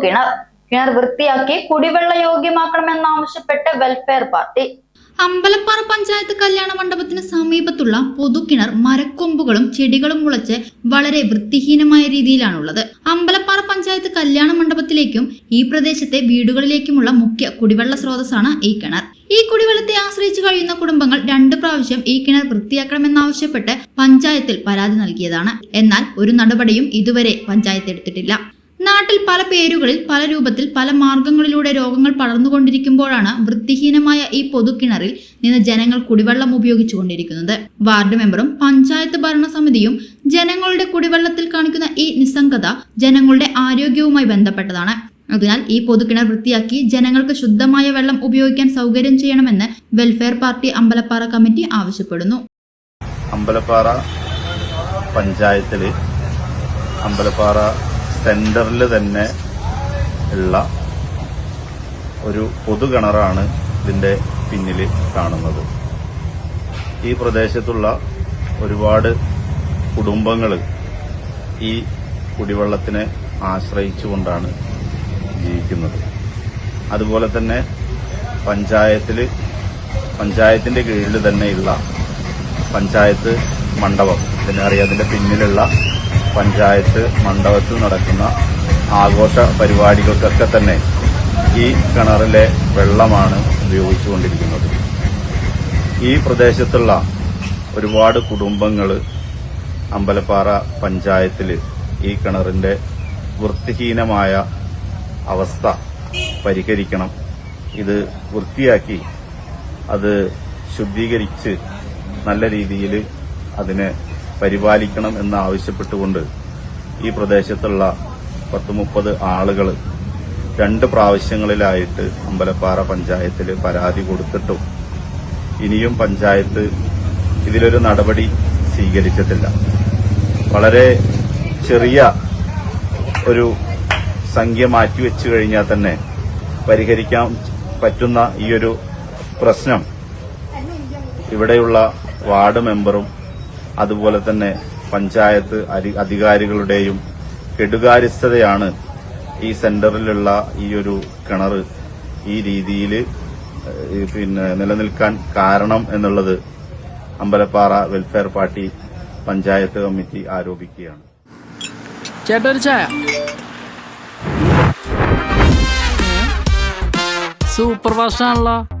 പൊതുകിണർ കിണർ വൃത്തിയാക്കി കുടിവെള്ള യോഗ്യമാക്കണമെന്നാവശ്യപ്പെട്ട് വെൽഫെയർ പാർട്ടി അമ്പലപ്പാറ പഞ്ചായത്ത് കല്യാണ മണ്ഡപത്തിന് സമീപത്തുള്ള പൊതുകിണർ മരക്കൊമ്പുകളും ചെടികളും മുളച്ച് വളരെ വൃത്തിഹീനമായ രീതിയിലാണുള്ളത്. അമ്പലപ്പാറ പഞ്ചായത്ത് കല്യാണ മണ്ഡപത്തിലേക്കും ഈ പ്രദേശത്തെ വീടുകളിലേക്കുമുള്ള മുഖ്യ കുടിവെള്ള സ്രോതസ്സാണ് ഈ കിണർ. ഈ കുടിവെള്ളത്തെ ആശ്രയിച്ചു കഴിയുന്ന കുടുംബങ്ങൾ രണ്ട് പ്രാവശ്യം ഈ കിണർ വൃത്തിയാക്കണമെന്നാവശ്യപ്പെട്ട് പഞ്ചായത്തിൽ പരാതി നൽകിയതാണ്. എന്നാൽ ഒരു നടപടിയും ഇതുവരെ പഞ്ചായത്ത് എടുത്തിട്ടില്ല. നാട്ടിൽ പല പേരുകളിൽ പല രൂപത്തിൽ പല മാർഗങ്ങളിലൂടെ രോഗങ്ങൾ പടർന്നുകൊണ്ടിരിക്കുമ്പോഴാണ് വൃത്തിഹീനമായ ഈ പൊതുക്കിണറിൽ നിന്ന് ജനങ്ങൾ കുടിവെള്ളം ഉപയോഗിച്ചുകൊണ്ടിരിക്കുന്നത് വാർഡ് മെമ്പറും പഞ്ചായത്ത് ഭരണസമിതിയും ജനങ്ങളുടെ കുടിവെള്ളത്തിൽ കാണിക്കുന്ന ഈ നിസ്സംഗത ജനങ്ങളുടെ ആരോഗ്യവുമായി ബന്ധപ്പെട്ടതാണ്. അതിനാൽ ഈ പൊതുക്കിണർ വൃത്തിയാക്കി ജനങ്ങൾക്ക് ശുദ്ധമായ വെള്ളം ഉപയോഗിക്കാൻ സൗകര്യം ചെയ്യണമെന്ന് വെൽഫെയർ പാർട്ടി അമ്പലപ്പാറ കമ്മിറ്റി ആവശ്യപ്പെടുന്നു. അമ്പലപ്പാറ പഞ്ചായത്തിൽ അമ്പലപ്പാറ സെന്ററിൽ തന്നെ ഉള്ള ഒരു പൊതു കിണറാണ് ഇതിന്റെ പിന്നിൽ കാണുന്നത്. ഈ പ്രദേശത്തുള്ള ഒരുപാട് കുടുംബങ്ങൾ ഈ കുടിവെള്ളത്തിനെ ആശ്രയിച്ചുകൊണ്ടാണ് ജീവിക്കുന്നത്. അതുപോലെ തന്നെ പഞ്ചായത്തിൽ പഞ്ചായത്തിന്റെ കീഴിൽ തന്നെയുള്ള പഞ്ചായത്ത് മണ്ഡപം പിന്നെ പിന്നിലുള്ള പഞ്ചായത്ത് മണ്ഡപത്തിൽ നടക്കുന്ന ആഘോഷ പരിപാടികൾക്കൊക്കെ തന്നെ ഈ കിണറിലെ വെള്ളമാണ് ഉപയോഗിച്ചുകൊണ്ടിരിക്കുന്നത്. ഈ പ്രദേശത്തുള്ള ഒരുപാട് കുടുംബങ്ങൾ അമ്പലപ്പാറ പഞ്ചായത്തിൽ ഈ കിണറിന്റെ വൃത്തിഹീനമായ അവസ്ഥ പരിഹരിക്കണം. ഇത് വൃത്തിയാക്കി അത് ശുദ്ധീകരിച്ച് നല്ല രീതിയിൽ അതിനെ പരിപാലിക്കണം എന്ന് ആവശ്യപ്പെട്ടുകൊണ്ട് ഈ പ്രദേശത്തുള്ള പത്ത് മുപ്പത് ആളുകൾ രണ്ട് പ്രാവശ്യങ്ങളിലായിട്ട് അമ്പലപ്പാറ പഞ്ചായത്തിൽ പരാതി കൊടുത്തിട്ടും ഇനിയും പഞ്ചായത്ത് ഇതിലൊരു നടപടി സ്വീകരിച്ചിട്ടില്ല. വളരെ ചെറിയ ഒരു സംഖ്യ മാറ്റിവെച്ചു കഴിഞ്ഞാൽ തന്നെ പരിഹരിക്കാൻ പറ്റുന്ന ഈ ഒരു പ്രശ്നം ഇവിടെയുള്ള വാർഡ് മെമ്പറും അതുപോലെ തന്നെ പഞ്ചായത്ത് അധി- അധികാരികളുടെയും കെടുകാര്യസ്ഥതയാണ് ഈ സെന്ററിലുള്ള ഈ ഒരു കിണർ ഈ രീതിയിൽ പിന്നെ നിലനിൽക്കാൻ കാരണം എന്നുള്ളത് Ambalappara welfare party panchayat committee ആരോപിക്കുകയാണ്. ചായ. സൂപ്പർ ഫാസ്റ്റ് ആണല്ലോ